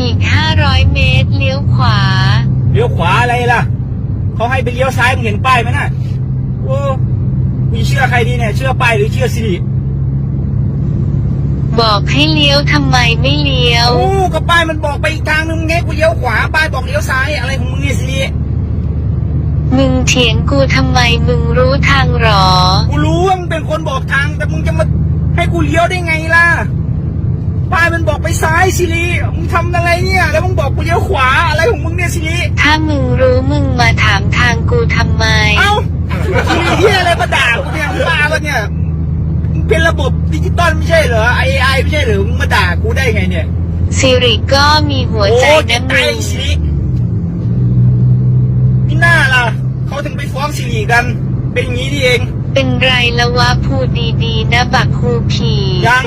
อีก 500 เมตร เลี้ยวขวา เลี้ยวขวาอะไรล่ะ เขาให้ไปเลี้ยวซ้ายมึงเห็นป้ายไหมน่ะ โอ้มีเชื่อใครดีเนี่ย เชื่อป้ายหรือเชื่อสิริบอกให้เลี้ยวทำไมไม่เลี้ยว โอ้ก็ป้ายมันบอกไปอีกทางนึงไงกูเลี้ยวขวา ป้ายบอกเลี้ยวซ้ายอะไรของมึงเนี่ยสิริมึงเถียงกูทำไมมึงรู้ทางหรอ กูรู้ว่ามึงเป็นคนบอกทางแต่มึงจะมาให้กูเลี้ยวได้ไงล่ะป้ายมัน บอกไปซ้ายสิริมึงทำอะไรเนี่ย แล้วมึงบอกกูเลี้ยวขวาอะไรของมึงเนี่ยสิริถ้ามึงรู้มึงมาถามทางกูทำไม เอ้าสิริที่อะไรมาด่ากูเนี่ยมึงบ้าปะเนี่ยมึงเป็นระบบดิจิตอลไม่ใช่เหรอไอไอไม่ใช่เหรอมึงมาด่ากูได้ไงเนี่ยสิริก็มีหัวใจโอ้นะตามึยงสิรินี่หน้าล่ะเขาถึงไปฟ้องสิริกัน เป็นอย่างนี้นี่เอง เป็นไรละวะพูดดีๆนะบักคูผียัง